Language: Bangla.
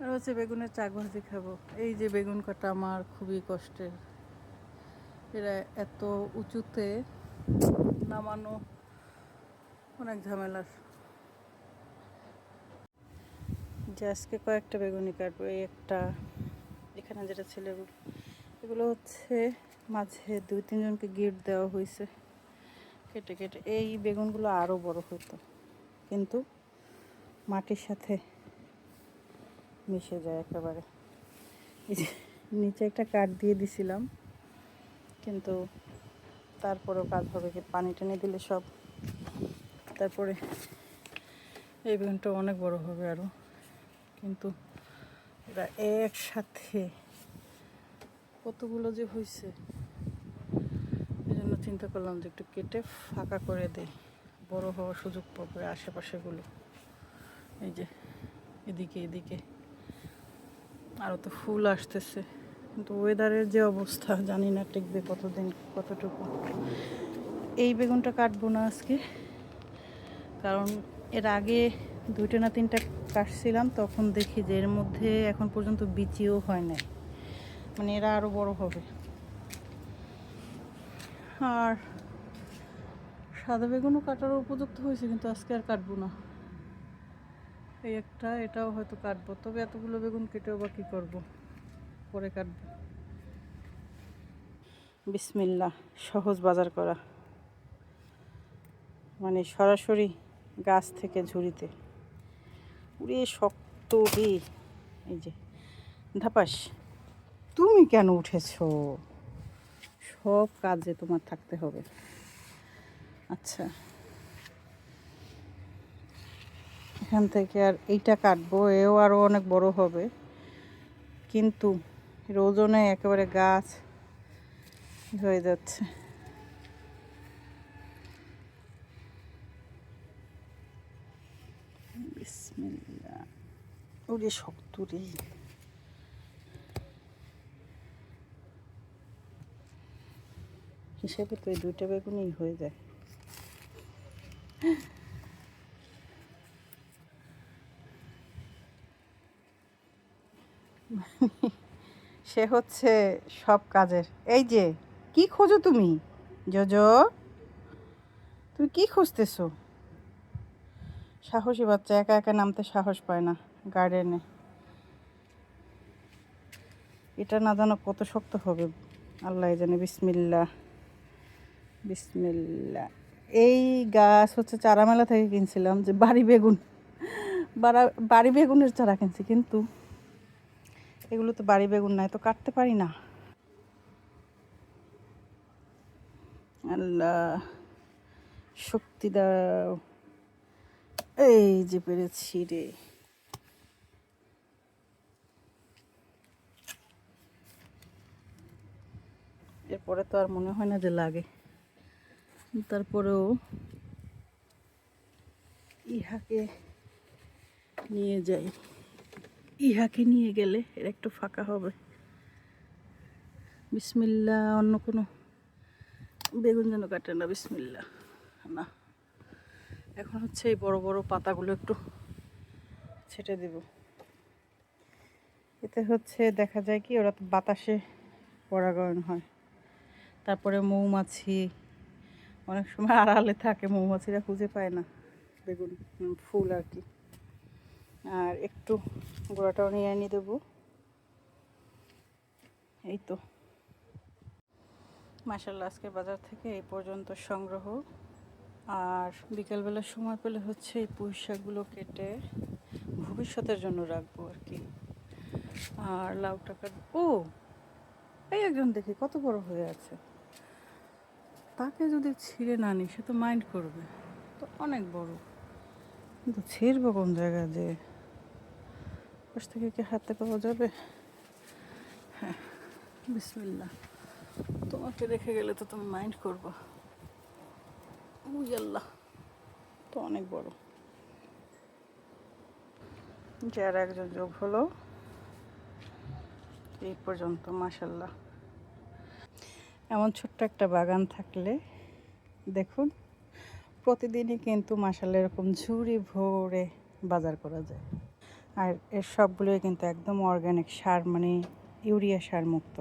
আর হচ্ছে বেগুনের চাক ভাজি খাব। এই যে বেগুন কাটা আমার খুবই কষ্টের। এরা এত উঁচুতে নামানো অনেক ঝামেলার। যে আজকে কয়েকটা বেগুনি কাটবো, এই একটা, এখানে যেটা ছিল এগুলো হচ্ছে মাঝে দুই, তিনজনকে গিফট দেওয়া হয়েছে। কেটে কেটে। এই বেগুনগুলো আরও বড় হতো। কিন্তু মাটির সাথে মিশে যায় একেবারে। নিচে একটা কাঠ দিয়ে দিছিলাম, কিন্তু তারপরেও কাজ হবে কি, পানি টানি দিলে সব। তারপরে এই বেগুনটা অনেক বড় হবে আরও কিন্তু এরা একসাথে কতগুলো যে হয়েছে এই জন্য চিন্তা করলাম যে একটু কেটে ফাঁকা করে দেয় বড় হওয়ার সুযোগ পাবে আশেপাশেগুলো। এই যে এদিকে এদিকে। আরও তো ফুল আসতেছে। কিন্তু ওয়েদারের যে অবস্থা, জানি না টিকবে কতদিন, কতটুকু। এই বেগুনটা কাটবো না আজকে। কারণ এর আগে দুইটা না তিনটা কাটছিলাম, তখন দেখি যে এর মধ্যে এখন পর্যন্ত বিচিও হয় নাই। মানে এরা আরও বড় হবে। আর সাদা বেগুনও কাটার উপযুক্ত হয়েছে, কিন্তু আজকে আর কাটবো না। এই একটা, এটাও হয়তো কাটবো। তবে এতগুলো বেগুন কেটেও বা কী করব? পরে কাটবো। বিসমিল্লা সহজ বাজার করা। মানে সরাসরি গাছ থেকে ঝুড়িতে। উড়ে শক্ত এই যে, ধাপাস, তুমি কেন উঠেছো? সব কাজে তোমার থাকতে হবে। আচ্ছা। এখান থেকে আর এইটা কাটবো, এও আরও অনেক বড় হবে। কিন্তু এর ওজনে একেবারে গাছ হয়ে যাচ্ছে। ওরে শক্ত রে। হিসেবে তো এই দুইটা বেগুনই হয়ে যায়। সে হচ্ছে সব কাজের। এই যে, কি খোঁজো তুমি? জজো, তুমি কি খুঁজতেছো? সাহসী বাচ্চা, একা একা নামতে সাহস পায় না গার্ডেনে। এটা না জানো কত শক্ত হবে। আল্লাহ জানে বিসমিল্লা বিসমিল্লা এই গাছ হচ্ছে চারা মেলা থেকে কিনছিলাম, যে বাড়ি বেগুন। বাড়া, বাড়ি বেগুনের চারা কিনছি, কিন্তু এগুলো তো বাড়ি বেগুন নাই, তো কাটতে পারি না। আল্লাহ, শক্তি দাও। এই যে পেরেছি রে। এরপরে তো আর মনে হয় না যে লাগে। তারপরেও ইহাকে নিয়ে যাই। ইহাকে নিয়ে গেলে এর একটু ফাঁকা হবে। বিসমিল্লা, অন্য কোনো বেগুন যেন কাটে না, বিসমিল্লা। না, এখন হচ্ছে এই বড় বড় পাতাগুলো একটু ছেটে দেব। এতে হচ্ছে দেখা যায় কি, ওরা বাতাসে পরাগায়ন হয়। তারপরে মৌমাছি, অনেক সময় আড়ালে থাকে, মৌমাছিরা খুঁজে পায় না বেগুন, ফুল আর কি। আর একটু গোড়াটাও নিয়ে দেবো। এই তো। মাসাল্লাহ আজকের বাজার থেকে এই পর্যন্ত সংগ্রহ। আর বিকালবেলার সময় পেলে হচ্ছে এই পুঁই শাকগুলো কেটে ভবিষ্যতের জন্য রাখব আর কি। আর লাউ টাকা ও, এই একজন দেখি কত বড় হয়ে আছে। তাকে যদি ছিঁড়ে না নিই, সে তো মাইন্ড করবে। তো অনেক বড়। কিন্তু ছিঁড়বো কোন জায়গায় যে পাশ থেকে কি হাতে পাওয়া যাবে? হ্যাঁ বিসমিল্লা তোমাকে রেখে গেলে তো তুমি মাইন্ড করব। আল্লাহ তো অনেক বড়। যে আর একজন যোগ হলো, এই পর্যন্ত মাসাল্লাহ এমন ছোট্ট একটা বাগান থাকলে, দেখুন, প্রতিদিনই কিন্তু মাসাল্লাহ এরকম ঝুড়ি ভরে বাজার করা যায়। আর এর সবগুলোই কিন্তু একদম অর্গ্যানিক সার মানে ইউরিয়া সার মুক্ত।